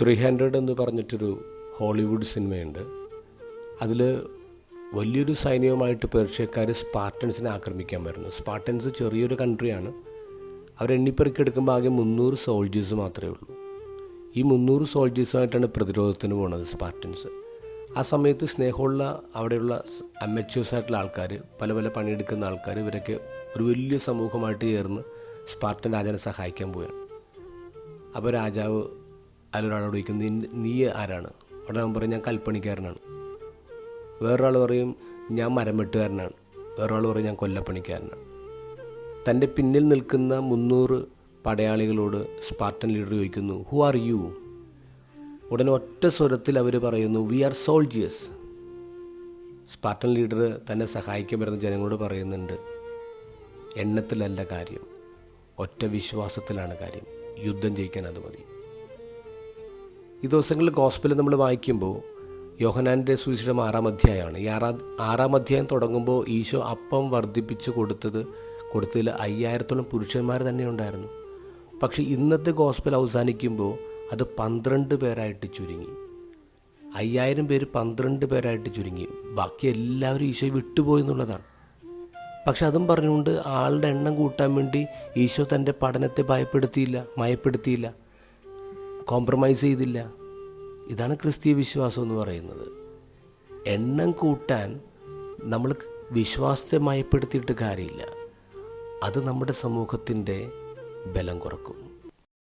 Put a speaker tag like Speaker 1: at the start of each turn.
Speaker 1: Three hundred എന്ന് പറഞ്ഞിട്ടൊരു Hollywood സിനിമയുണ്ട്. അതിൽ വലിയൊരു സൈന്യവുമായിട്ട് പേർഷ്യക്കാർ സ്പാർട്ടൻസിനെ ആക്രമിക്കാൻ വരുന്നു. സ്പാർട്ടൻസ് ചെറിയൊരു കൺട്രിയാണ്. അവരെണ്ണിപ്പെറുക്കിയെടുക്കുമ്പോൾ ആകെ മുന്നൂറ് സോൾജേഴ്സ് മാത്രമേ ഉള്ളൂ. ഈ മുന്നൂറ് സോൾജേഴ്സുമായിട്ടാണ് പ്രതിരോധത്തിന് പോകുന്നത് സ്പാർട്ടൻസ്. ആ സമയത്ത് സ്നേഹമുള്ള അവിടെയുള്ള അമച്വേഴ്സ് ആയിട്ടുള്ള ആൾക്കാർ പല പല പണിയെടുക്കുന്ന ആൾക്കാർ ഇവരൊക്കെ ഒരു വലിയ സമൂഹമായിട്ട് ചേർന്ന് സ്പാർട്ടൻ രാജാവിനെ സഹായിക്കാൻ പോവുകയാണ്. അപ്പോൾ രാജാവ് അതിലൊരാളോട് ചോദിക്കും നീ നീ ആരാണ്? അവിടെ ഞാൻ പറയും ഞാൻ കൽപ്പണിക്കാരനാണ്. വേറൊരാൾ പറയും ഞാൻ മരം വെട്ടുകാരനാണ്. വേറൊരാൾ പറയും ഞാൻ കൊല്ലപ്പണിക്കാരനാണ്. തന്റെ പിന്നിൽ നിൽക്കുന്ന മുന്നൂറ് പടയാളികളോട് സ്പാർട്ടൻ ലീഡർ ചോദിക്കുന്നു ഹു ആർ യു ഉടനെ ഒറ്റ സ്വരത്തിൽ അവർ പറയുന്നു we are soldiers Spartan leader തന്നെ സഹായിക്കാൻ വരുന്ന ജനങ്ങളോട് പറയുന്നുണ്ട് എണ്ണത്തിലല്ല കാര്യം ഒറ്റ വിശ്വാസത്തിലാണ് കാര്യം യുദ്ധം ജയിക്കാൻ അത് മതി. ഈ ദിവസങ്ങളിൽ ഗോസ്പൽ നമ്മൾ വായിക്കുമ്പോൾ യോഹനാന്റെ സുവിശേഷം ആറാം അധ്യായമാണ്. ഈ ആറാം ആറാം അധ്യായം തുടങ്ങുമ്പോൾ ഈശോ അപ്പം വർദ്ധിപ്പിച്ച് കൊടുത്തത് കൊടുത്തതിൽ അയ്യായിരത്തോളം പുരുഷന്മാർ തന്നെ ഉണ്ടായിരുന്നു. പക്ഷേ ഇന്നത്തെ ഗോസ്പൽ അവസാനിക്കുമ്പോൾ അത് പന്ത്രണ്ട് പേരായിട്ട് ചുരുങ്ങി. അയ്യായിരം പേര് പന്ത്രണ്ട് പേരായിട്ട് ചുരുങ്ങി. ബാക്കി എല്ലാവരും ഈശോ വിട്ടുപോയി എന്നുള്ളതാണ്. പക്ഷെ അതും പറഞ്ഞുകൊണ്ട് ആളുടെ എണ്ണം കൂട്ടാൻ വേണ്ടി ഈശോ തന്റെ പഠനത്തെ ഭയപ്പെടുത്തിയില്ല മയപ്പെടുത്തിയില്ല. കോംപ്രമൈസ് ചെയ്തില്ല. ഇതാണ് ക്രിസ്തീയ വിശ്വാസം എന്ന് പറയുന്നത്. എണ്ണം കൂട്ടാൻ നമ്മൾ വിശ്വാസത്തെ മയപ്പെടുത്തിയിട്ട് കാര്യമില്ല. അത് നമ്മുടെ സമൂഹത്തിന്റെ ബലം കുറക്കും.